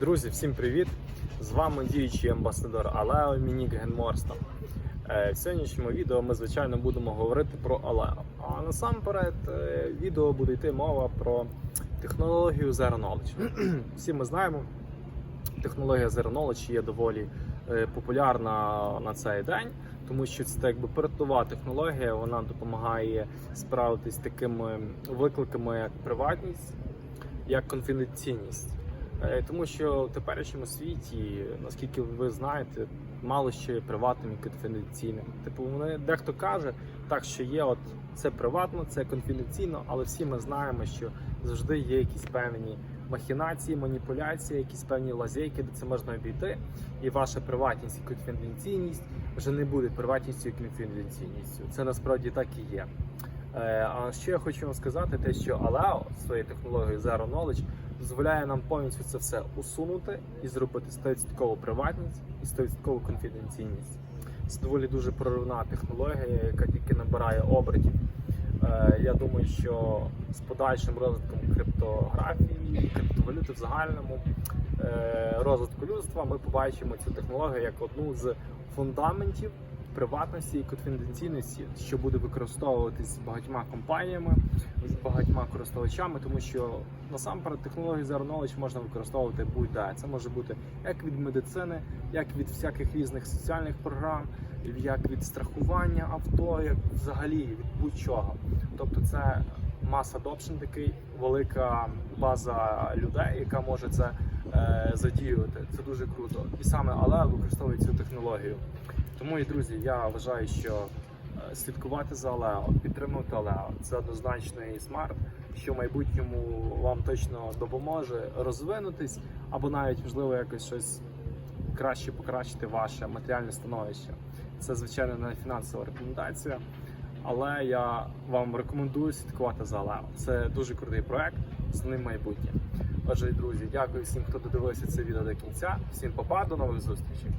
Друзі, всім привіт! З вами діючий амбасадор Алео Мінік Генморстон. Е, В сьогоднішньому відео ми, звичайно, будемо говорити про Алео. А насамперед, е, відео буде йти мова про технологію Zero Knowledge. Всі ми знаємо, технологія Zero Knowledge є доволі е, популярна на цей день, тому що це якби передова технологія, вона допомагає справитись з такими викликами, як приватність, як конфіденційність. Е, Тому що в теперішньому світі, наскільки ви знаєте, мало що є приватним і конфіденційним. Типу, вони дехто каже, так що є, от це приватно, це конфіденційно, але всі ми знаємо, що завжди є якісь певні махінації, маніпуляції, якісь певні лазейки, де це можна обійти, і ваша приватність і конфіденційність вже не буде приватністю і конфіденційністю. Це насправді так і є. Е, А що я хочу вам сказати, те, що Aleo своєю технологією Zero Knowledge дозволяє нам повністю це все усунути і зробити 100% приватність і 100% конфіденційність. Це доволі дуже проривна технологія, яка тільки набирає обертів. Е, Я думаю, що з подальшим розвитком криптографії, криптовалюти в загальному е, розвитку людства ми побачимо цю технологію як одну з фундаментів приватності і конфіденційності, що буде використовуватись багатьма компаніями, з багатьма користувачами, тому що насамперед технології Zero Knowledge можна використовувати будь-де. Це може бути як від медицини, як від всяких різних соціальних програм, як від страхування авто, як взагалі від будь-чого. Тобто це маса adoption такий, велика база людей, яка може це е, задіювати. Це дуже круто. І саме але використовує цю технологію. Тому, і друзі, я вважаю, що е, слідкувати за Алео, підтримувати Алео це однозначний смарт, що в майбутньому вам точно допоможе розвинутись, або навіть можливо якось щось краще покращити ваше матеріальне становище. Це звичайно не фінансова рекомендація, але я вам рекомендую слідкувати за Алео. Це дуже крутий проект, з ним майбутнє. Отже, друзі, дякую всім, хто додивився це відео до кінця. Всім па-па, до нових зустрічей.